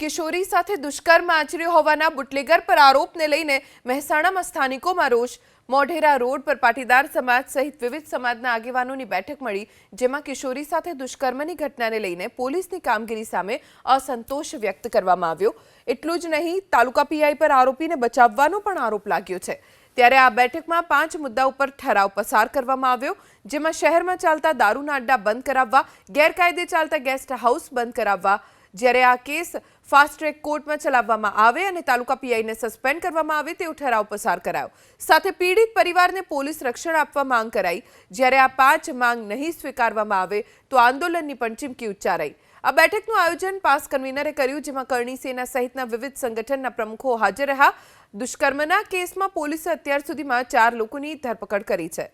કિશોરી સાથે દુષ્કર્મ આચર્યો હોવાના બુટલેગર પર આરોપને લઈને મહેસાણામાં સ્થાનિકોમાં રોષ. મોઢેરા રોડ પર પાટીદાર સમાજ સહિત વિવિધ સમાજના આગેવાનોની બેઠક મળી, જેમાં કિશોરી સાથે દુષ્કર્મની ઘટનાને લઈને પોલીસની કામગીરી સામે અસંતોષ વ્યક્ત કરવામાં આવ્યો. એટલું જ નહીં, તાલુકા પીઆઈ પર આરોપીને બચાવવાનો પણ આરોપ લાગ્યો છે. ત્યારે આ બેઠકમાં પાંચ મુદ્દા ઉપર ઠરાવ પસાર કરવામાં આવ્યો, જેમાં શહેરમાં ચાલતા દારૂના અડ્ડા બંધ કરાવવા, ગેરકાયદે ચાલતા ગેસ્ટ હાઉસ બંધ કરાવવા જ્યારે આ કેસ ફાસ્ટ ટ્રેક કોર્ટમાં ચલાવવામાં આવે અને તાલુકા પીઆઈને સસ્પેન્ડ કરવામાં આવે તેવો ઠરાવ પસાર કરાયો. સાથે પીડિત પરિવારને પોલીસ રક્ષણ આપવા માંગ કરાઈ. જ્યારે આ પાંચ માંગ નહીં સ્વીકારવામાં આવે તો આંદોલનની પણ ચીમકી ઉચ્ચારાઈ. આ બેઠકનું આયોજન પાસ કન્વીનરે કર્યું, જેમાં કરણી સેના સહિતના વિવિધ સંગઠનના પ્રમુખો હાજર રહ્યા. દુષ્કર્મના કેસમાં પોલીસે અત્યાર સુધીમાં ચાર લોકોની ધરપકડ કરી છે.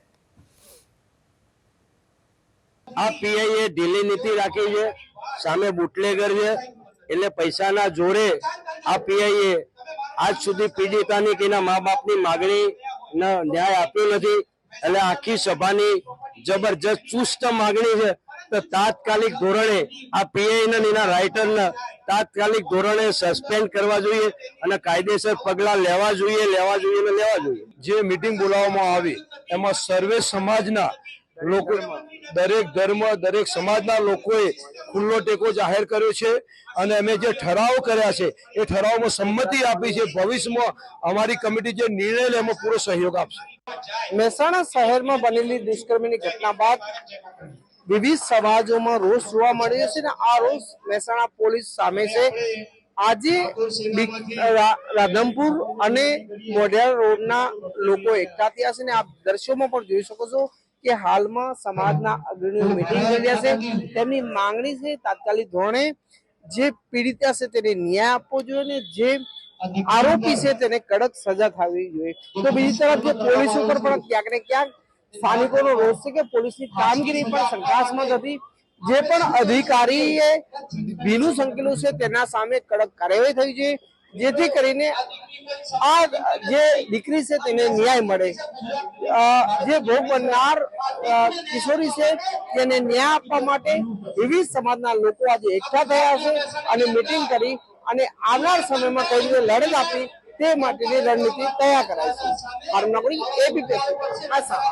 આ પીઆઈએ ઢીલી નીતિ રાખી છે. સામે બુટલેગર એટલે પૈસાના જોરે આ પીઆઈ આજ સુધી પીડિતાની કે એના મા બાપની માગણી ન્યાય આપ્યો નથી. એટલે આખી સભાની જબરજસ્ત ચુસ્ત માગણી છે. તો તાત્કાલિક ધોરણે આ પીઆઈ ને એના રાઇટર ને તાત્કાલિક ધોરણે સસ્પેન્ડ કરવા જોઈએ અને કાયદેસર પગલા લેવા જોઈએ લેવા જોઈએ ને લેવા જોઈએ. જે મિટિંગ બોલાવવામાં આવી, એમાં સર્વે સમાજના લોકો દરેક ધર્મ દરેક સમાજના લોકોએ ખુલ્લો ટેકો જાહેર કર્યો છે અને અમે જે ઠરાવ કર્યા છે, એ ઠરાવમાં સંમતિ આપી છે, ભવિષ્યમાં અમારી કમિટી જે નિર્ણય લે, એમાં પૂરો સહયોગ આપશે. મહેસાણા શહેરમાં બનેલી દુષ્કર્મની ઘટના બાદ વિવિધ સમાજોમાં રોષ જોવા મળ્યો છે ને આ રોષ મહેસાણા પોલીસ સામે છે. આજે રાધનપુર અને મોઢેરા રોડના લોકો એકઠા થયા છે ને આપ દ્રશ્યોમાં પણ જોઈ શકો છો કે હાલમાં સમાજના અગ્રણીઓ મિટિંગ કરી રહ્યા છે. તેમની માંગણી છે તાત્કાલિક ધોરણે જે પીડિતા છે તેને ન્યાય આપવો જોઈએ ને જે આરોપી છે તેને કડક સજા થવી જોઈએ. તો બીજી તરફ જે પોલીસ ઉપર પણ ક્યાંક ને ક્યાંક સ્થાનિકોનો રોષ છે કે પોલીસની કામગીરી પણ શંકાસ્પદ હતી. જે પણ અધિકારીએ ભીનું સંકેલું છે તેના સામે કડક કાર્યવાહી થઈ છે. જેથી કરીને આ જે દીકરી છે તેને ન્યાય મળે. જે ભોગ બનનાર કિશોરી છે તેને ન્યાય આપવા માટે વિવિધ સમાજના લોકો આજે એકઠા થયા છે અને મિટિંગ કરી અને આવનાર સમયમાં કઈ રીતે લડત આપી તે માટેની રણનીતિ તૈયાર કરાઈ છે. મારું નામ એબી આસામ